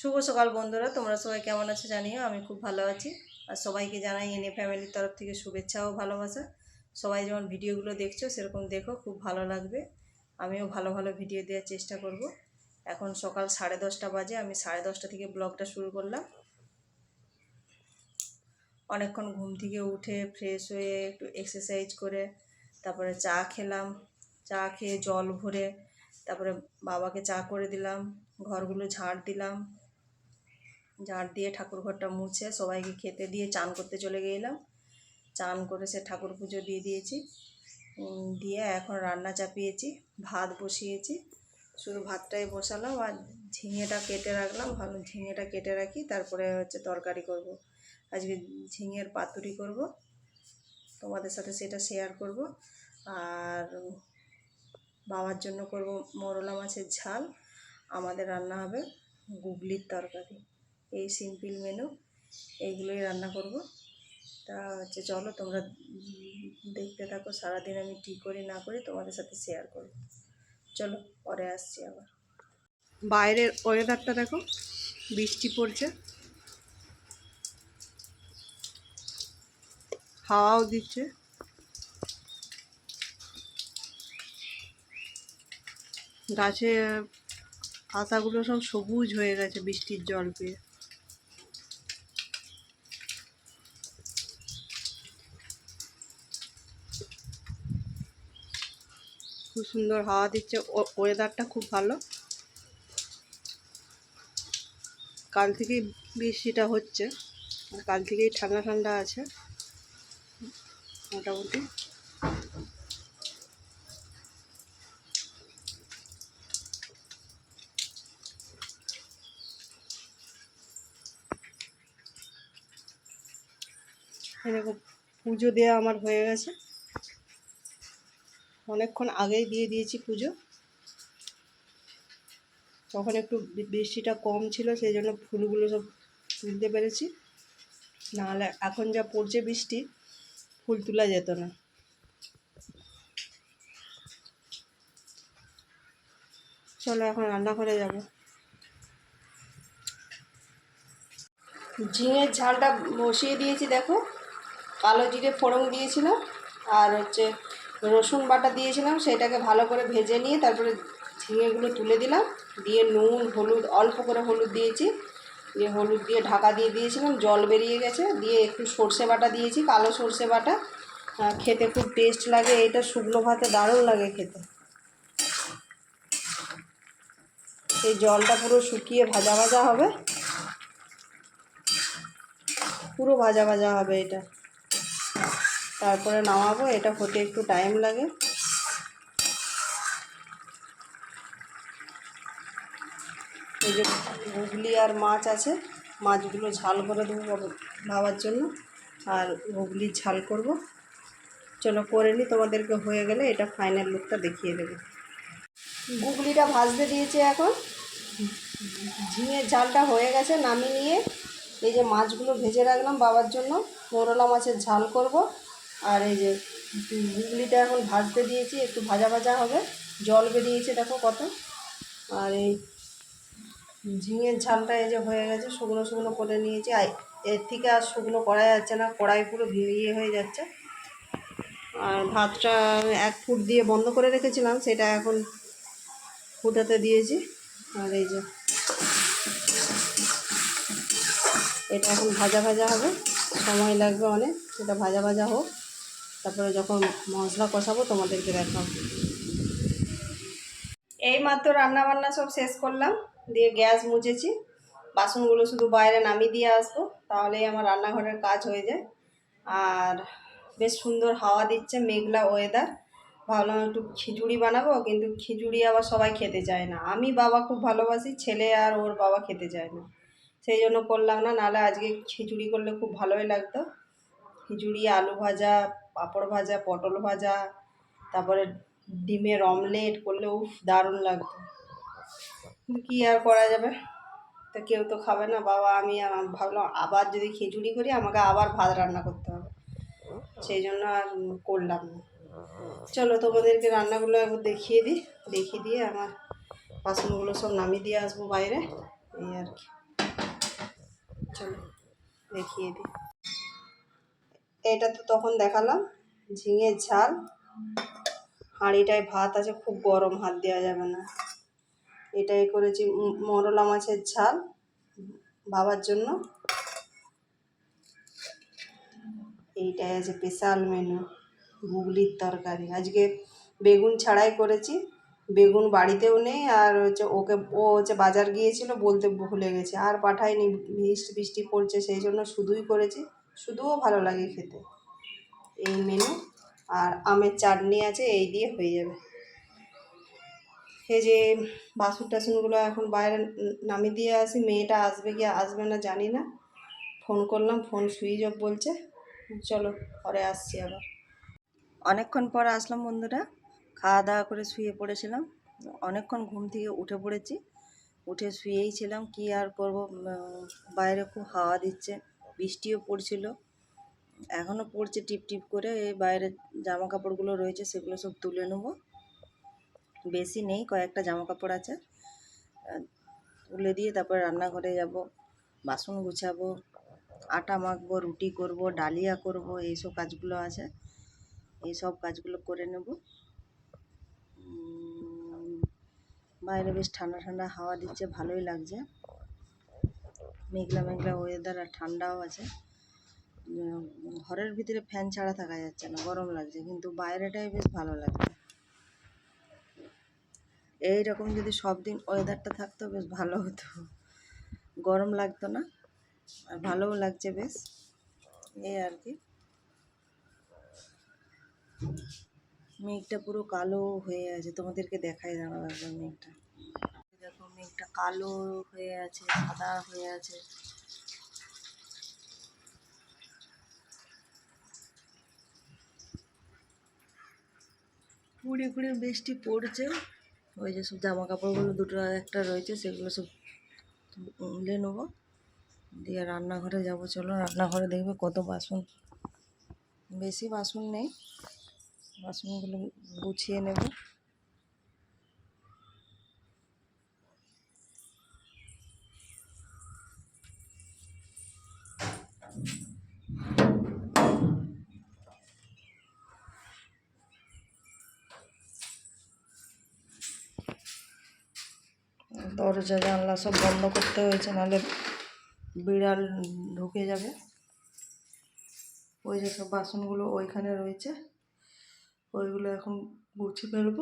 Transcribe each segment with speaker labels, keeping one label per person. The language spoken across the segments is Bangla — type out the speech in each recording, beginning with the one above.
Speaker 1: শুভ সকাল বন্ধুরা, তোমরা সবাই কেমন আছো জানিও, আমি খুব ভালো আছি। আর সবাইকে জানাই এনে ফ্যামিলির তরফ থেকে শুভেচ্ছা ও ভালোবাসা। সবাই যেমন ভিডিওগুলো দেখছ, সেরকম দেখো, খুব ভালো লাগবে। আমিও ভালো ভালো ভিডিও দেওয়ার চেষ্টা করব। এখন সকাল সাড়ে দশটা বাজে, আমি সাড়ে দশটা থেকে ব্লগটা শুরু করলাম। অনেকক্ষণ ঘুম থেকে উঠে ফ্রেশ হয়ে একটু এক্সারসাইজ করে, তারপরে চা খেলাম। চা খেয়ে জল ভরে, তারপরে বাবাকে চা করে দিলাম, ঘরগুলো ঝাড় দিলাম। ঝাড় দিয়ে ঠাকুর ঘরটা মুছে সবাইকে খেতে দিয়ে চান করতে চলে গেলাম। চান করে সে ঠাকুর পুজো দিয়ে দিয়েছি। দিয়ে এখন রান্না চাপিয়েছি, ভাত বসিয়েছি। শুধু ভাতটাই বসালাম আর ঝিঙেটা কেটে রাখলাম। ভালো ঝিঙেটা কেটে রাখি, তারপরে হচ্ছে তরকারি করব। আজকে ঝিঙের পাতুরি করব। তোমাদের সাথে সেটা শেয়ার করব। আর বাবার জন্য করব মোরলা মাছের ঝাল। আমাদের রান্না হবে গুগলির তরকারি। এই সিম্পল মেনু, এইগুলোই রান্না করব। তা হচ্ছে চলো তোমরা দেখতে থাকো, সারাদিন আমি কী করি না করি তোমাদের সাথে শেয়ার করব। চলো, পরে আসছি আবার। বাইরের ওয়েদারটা দেখো, বৃষ্টি পড়ছে। হাওয়াও দিচ্ছে। গাছে পাতাগুলো সব সবুজ হয়ে গেছে বৃষ্টির জল পেয়ে। খুব সুন্দর হাওয়া দিচ্ছে। ওয়েদারটা খুব ভালো। কাল থেকেই বৃষ্টিটা হচ্ছে। কাল থেকেই ঠান্ডা ঠান্ডা আছে। মোটামুটি। এরকম পুজো দেওয়া আমার হয়ে গেছে। অনেকক্ষণ আগেই দিয়ে দিয়েছি পুজো। তখন একটু বৃষ্টিটা কম ছিল, সেই জন্য ফুলগুলো সব তুলতে পেরেছি। নাহলে এখন যা পড়ছে বৃষ্টি, ফুল তোলা যেত না। চলো এখন রান্নাঘরে যাব। ঝিঙের ঝালটা বসিয়ে দিয়েছি, দেখো। কালো জিরে ফোড়ন দিয়েছিলাম, আর হচ্ছে রসুন বাটা দিয়েছিলাম, সেটাকে ভালো করে ভেজে নিয়ে তারপরে ঝিঙেগুলো তুলে দিলাম। দিয়ে নুন, হলুদ, অল্প করে হলুদ দিয়েছি। দিয়ে হলুদ দিয়ে ঢাকা দিয়ে দিয়েছিলাম, জল বেরিয়ে গেছে। দিয়ে একটু সর্ষে বাটা দিয়েছি, কালো সর্ষে বাটা। খেতে খুব টেস্ট লাগে এটা শুকনো ভাতে দারুণ লাগে খেতে। এই জলটা পুরো শুকিয়ে ভাজা ভাজা হবে। পুরো ভাজা ভাজা হবে এটা। তারপরে নামাবো, এটা হতে একটু টাইম লাগে। এই যে গুগলি আর মাছ আছে, মাছগুলো ঝাল করে দেবো বাবার জন্য, আর গুগলির ঝাল করব। চলো করে নিই তোমাদেরকে হয়ে গেলে এটা ফাইনাল লুকটা দেখিয়ে দেবে। গুগলিটা ভাজতে দিয়েছে এখন। ঝিঙের ঝালটা হয়ে গেছে নামিয়ে নিয়ে, এই যে মাছগুলো ভেজে রাখলাম বাবার জন্য, মোরলা মাছের ঝাল করব। আর এই যে গুগলিটা এখন ভাজতে দিয়েছি, একটু ভাজা ভাজা হবে। জল বেরিয়েছে, দেখো কত। আর এই ঝিঙের ঝালটা এই যে হয়ে গেছে, শুকনো শুকনো করে নিয়েছি। আর এর থেকে আর শুকনো করা যাচ্ছে না, কড়াই পুরো ভিড়িয়ে হয়ে যাচ্ছে। আর ভাতটা এক ফুট দিয়ে বন্ধ করে রেখেছিলাম, সেটা এখন ফুটাতে দিয়েছি। আর এই যে এটা এখন ভাজা ভাজা হবে, সময় লাগবে অনেক এটা ভাজা ভাজা হোক। তারপরে যখন মশলা কষাবো তোমাদেরকে দেখাবো। এই মাত্র রান্না বান্না সব শেষ করলাম, দিয়ে গ্যাস মুছেছি। বাসনগুলো শুধু বাইরে নামিয়ে দিয়ে আসব, তাহলেই আমার রান্নাঘরের কাজ হয়ে যায়। আর বেশ সুন্দর হাওয়া দিচ্ছে মেঘলা ওয়েদার ভাবলাম একটু খিচুড়ি বানাবো, কিন্তু খিচুড়ি আবার সবাই খেতে চায় না। আমি বাবা খুব ভালোবাসি, ছেলে আর ওর বাবা খেতে চায় না। সেই জন্য করলাম না, নাহলে আজকে খিচুড়ি করলে খুব ভালোই লাগতো। খিচুড়ি, আলু ভাজা পাঁপড় ভাজা, পটল ভাজা, তারপরে ডিমের অমলেট করলে উফ, দারুণ কিন্তু কী আর করা যাবে? তা কেউ তো খাবে না, বাবা আমি ভাবলাম আবার যদি খিচুড়ি করি, আমাকে আবার ভাত রান্না করতে হবে। সেই জন্য আর করলাম না। চলো তোমাদেরকে রান্নাগুলো একবার দেখিয়ে দিই, দেখিয়ে দিয়ে আমার বাসনগুলো সব নামিয়ে দিয়ে আসব বাইরে, এই আর কি।
Speaker 2: চলো, দেখিয়ে দিই। এটা তো তখন দেখালাম, ঝিঙের ঝাল। হাঁড়িটায় ভাত আছে, খুব গরম হাত দেওয়া যাবে না। এটাই করেছি মরলা মাছের ঝাল বাবার জন্য। এইটাই আছে স্পেশাল মেনু গুগলির তরকারি। আজকে বেগুন ছাড়াই করেছি, বেগুন বাড়িতেও নেই, আর হচ্ছে ওকে, ও হচ্ছে বাজার গিয়েছিল বলতে ভুলে গেছে। আর পাঠায়নি বৃষ্টি বৃষ্টি পড়ছে, সেই জন্য শুধুই করেছি। শুধুও ভালো লাগে খেতে। এই মেনু আর আমের চাটনি আছে, এই দিয়ে হয়ে যাবে। এই যে বাসন টাসনগুলো এখন বাইরে নামিয়ে দিয়ে আসি, মেয়েটা আসবে কি, আসবে না জানি না। ফোন করলাম, ফোন সুইচ অফ বলছে। চলো, পরে আসছি আবার। অনেকক্ষণ পর আসলাম বন্ধুরা, খাওয়া দাওয়া করে শুয়ে পড়েছিলাম। অনেকক্ষণ ঘুম থেকে উঠে পড়েছি। উঠে শুয়েই ছিলাম, কি আর করব, বাইরে খুব হাওয়া দিচ্ছে। বৃষ্টিও পড়ছিল। এখনও পড়ছে টিপ টিপ করে, এই বাইরের জামা কাপড়গুলো রয়েছে সেগুলো সব তুলে নেব। বেশি নেই, কয়েকটা জামা কাপড় আছে তুলে দিয়ে তারপরে রান্নাঘরে যাব, বাসন গুছাবো, আটা মাখবো, রুটি করব, ডালিয়া করব, এইসব কাজগুলো আছে। এই সব কাজগুলো করে নেব। বাইরে বেশ ঠান্ডা ঠান্ডা হাওয়া দিচ্ছে, ভালোই লাগছে। মেঘলা মেঘলা ওয়েদার আর ঠান্ডাও আছে। ঘরের ভিতরে ফ্যান ছাড়া থাকা যাচ্ছে না, গরম লাগছে, কিন্তু বাইরেটাই বেশ ভালো লাগছে। এই রকম যদি সব দিন ওয়েদারটা থাকতো বেশ ভালো হতো। গরম লাগতো না, আর ভালোও লাগছে বেশ, এই আর কি। মেঘটা পুরো কালো হয়ে আছে, তোমাদেরকে দেখাই দাঁড়াও একবার মেঘটা। মেঘটা কালো হয়ে আছে, সাদা হয়ে আছে। কুড়ি কুড়ি বৃষ্টি পড়ছে। ওই যে সব জামা কাপড়গুলো দুটো একটা রয়েছে, সেগুলো সব তুলে নেব। দিয়ে রান্নাঘরে যাব, চলো রান্নাঘরে দেখবে কত বাসন। বেশি বাসন নেই, বাসনগুলো গুছিয়ে নেব। দরজা, জানলা সব বন্ধ করতে হয়েছে, নাহলে বিড়াল ঢুকে যাবে। ওই যে সব বাসনগুলো ওইখানে রয়েছে, ওইগুলো এখন গুছিয়ে ফেলব।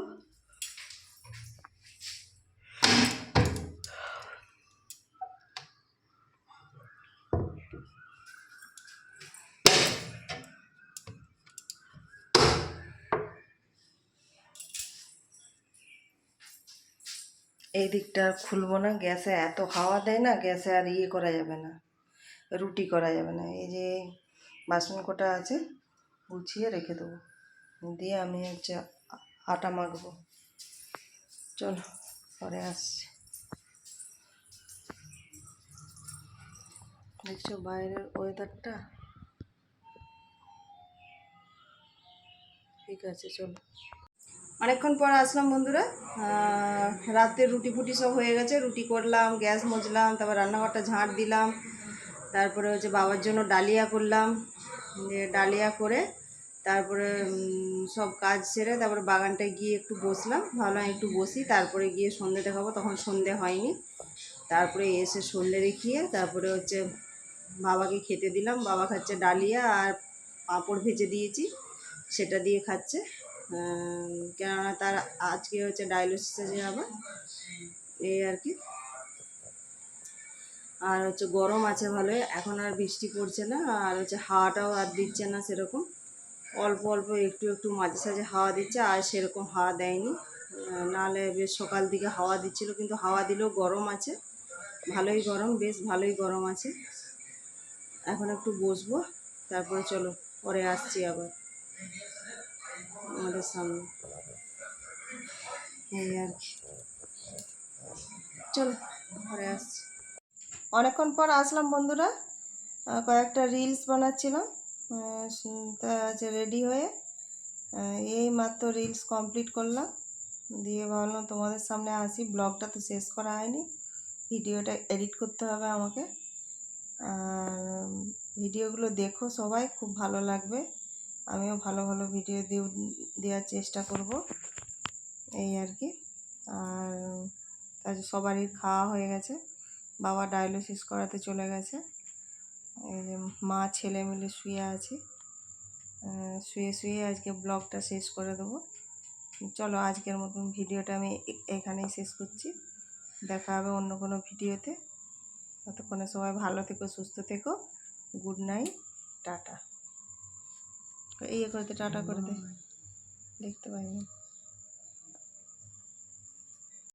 Speaker 2: এই দিকটা খুলবো না, গ্যাসে এত হাওয়া দেয় না, গ্যাসে আর ইয়ে করা যাবে না, রুটি করা যাবে না। এই যে বাসন কোটা আছে, গুছিয়ে রেখে দেবো। দিয়ে আমি হচ্ছে আটা মাখবো। চলো, পরে আসছি। দেখছ বাইরের ওয়েদারটা ঠিক আছে, চলো। অনেকক্ষণ পর আসলাম বন্ধুরা। রাতে রুটি ফুটি সব হয়ে গেছে, রুটি করলাম, গ্যাস মজলাম, তারপর রান্নাঘরটা ঝাঁট দিলাম, তারপরে হচ্ছে বাবার জন্য ডালিয়া করলাম ডালিয়া করে তারপরে সব কাজ সেরে তারপরে বাগানটায় গিয়ে একটু বসলাম, ভাবলাম একটু বসি, তারপরে গিয়ে সন্ধে দেখাবো, তখন সন্ধে হয়নি। তারপরে এসে সন্ধে দেখিয়ে তারপরে হচ্ছে বাবাকে খেতে দিলাম, বাবা খাচ্ছে ডালিয়া আর পাঁপড় ভেজে দিয়েছি, সেটা দিয়ে খাচ্ছে। কেননা তার আজকে হচ্ছে ডায়ালিসিসে যাবে এই আর কি। আর হচ্ছে গরম আছে ভালোই, এখন আর বৃষ্টি পড়ছে না, আর হচ্ছে হাওয়াটাও আর দিচ্ছে না সেরকম। অল্প অল্প একটু একটু মাঝে সাঝে হাওয়া দিচ্ছে, আর সেরকম হাওয়া দেয়নি। নাহলে বেশ সকাল দিকে হাওয়া দিচ্ছিল, কিন্তু হাওয়া দিলেও গরম আছে। ভালোই গরম, বেশ ভালোই গরম আছে। এখন একটু বসবো, তারপরে চলো, পরে আসছি আবার। আমাদের সামনে। এই আর কি। চলো, ঘরে আসছি। অনেকক্ষণ পর আসলাম বন্ধুরা। কয়েকটা রিলস বানাচ্ছিলাম। তা রেডি হয়ে এই মাত্র রিলস কমপ্লিট করলাম। দিয়ে ভাবলাম তোমাদের সামনে আসি। ব্লগটা তো শেষ করা হয়নি। ভিডিওটা এডিট করতে হবে আমাকে। আর ভিডিওগুলো দেখো সবাই, খুব ভালো লাগবে। আমিও ভালো ভালো ভিডিও দিও দেওয়ার চেষ্টা করব। এই আর কি। আর আজ সবারই খাওয়া হয়ে গেছে। বাবা ডায়ালিসিস করাতে চলে গেছে। এই যে মা, ছেলে মিলে শুয়ে আছি। শুয়ে শুয়ে আজকে ব্লগটা শেষ করে দেবো। চলো আজকের মতন ভিডিওটা আমি এখানেই শেষ করছি। দেখা হবে অন্য কোনো ভিডিওতে। ততক্ষণে সবাই ভালো থেকো, সুস্থ থেকো। Good night, tata. এই করে দে টাটা করে দে। দেখতে পাইনি।